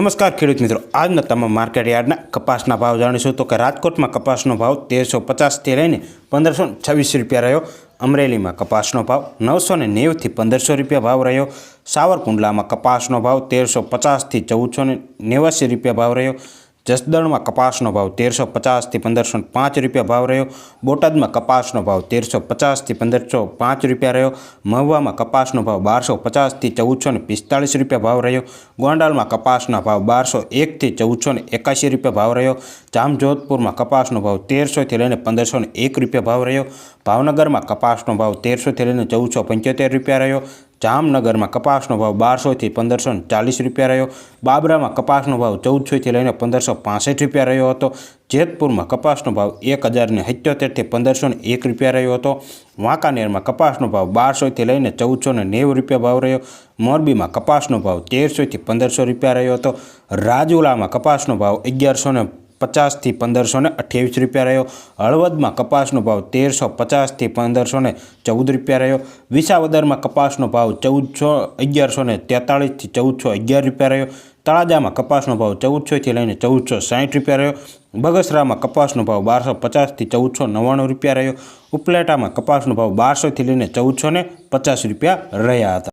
નમસ્કાર ખેડૂત મિત્રો. આજના તમામ માર્કેટ યાર્ડના કપાસના ભાવ જાણીશું તો કે રાજકોટમાં કપાસનો ભાવ તેરસો પચાસથી લઈને પંદરસો છવ્વીસ રૂપિયા રહ્યો. અમરેલીમાં કપાસનો ભાવ નવસો ને નેવુંથી પંદરસો રૂપિયા ભાવ રહ્યો. સાવરકુંડલામાં કપાસનો ભાવ તેરસો પચાસથી ચૌદસો ને નેવાસી રૂપિયા ભાવ રહ્યો. જસદણમાં કપાસનો ભાવ તેરસો પચાસથી પંદરસો પાંચ રૂપિયા ભાવ રહ્યો. બોટાદમાં કપાસનો ભાવ તેરસો પચાસથી પંદરસો પાંચ રૂપિયા રહ્યો. મહુવામાં કપાસનો ભાવ બારસો પચાસથી ચૌદસો પિસ્તાળીસ રૂપિયા ભાવ રહ્યો. ગોંડાલમાં કપાસના ભાવ બારસો એકથી ચૌદસો એકાશી રૂપિયા ભાવ રહ્યો. જામજોધપુરમાં કપાસનો ભાવ તેરસોથી લઈને પંદરસો એક રૂપિયા ભાવ રહ્યો. ભાવનગરમાં કપાસનો ભાવ તેરસોથી લઈને ચૌદસો પંચોતેર રૂપિયા રહ્યો. જામનગરમાં કપાસનો ભાવ બારસોથી પંદરસો ચાલીસ રૂપિયા રહ્યો. બાબરામાં કપાસનો ભાવ ચૌદસોથી લઈને પંદરસો પાસઠ રૂપિયા રહ્યો હતો. જેતપુરમાં કપાસનો ભાવ એક હજારને સિત્યોતેરથી પંદરસો એક રૂપિયા રહ્યો હતો. વાંકાનેરમાં કપાસનો ભાવ બારસોથી લઈને ચૌદસો ને નેવું રૂપિયા ભાવ રહ્યો. મોરબીમાં કપાસનો ભાવ તેરસોથી પંદરસો રૂપિયા રહ્યો હતો. રાજુલામાં કપાસનો ભાવ અગિયારસો પચાસથી પંદરસો ને અઠ્યાવીસ રૂપિયા રહ્યો. હળવદમાં કપાસનો ભાવ તેરસો પચાસથી પંદરસો ને ચૌદ રૂપિયા રહ્યો. વિસાવદરમાં કપાસનો ભાવ ચૌદસો અગિયારસો ને તેતાળીસથી ચૌદસો અગિયાર રૂપિયા રહ્યો. તળાજામાં કપાસનો ભાવ ચૌદસોથી લઈને ચૌદસો સાઠ રૂપિયા રહ્યો. બગસરામાં કપાસનો ભાવ બારસો પચાસથી ચૌદસો નવ્વાણું રૂપિયા રહ્યો. ઉપલેટામાં કપાસનો ભાવ બારસોથી લઈને ચૌદસો ને પચાસ રૂપિયા રહ્યા હતા.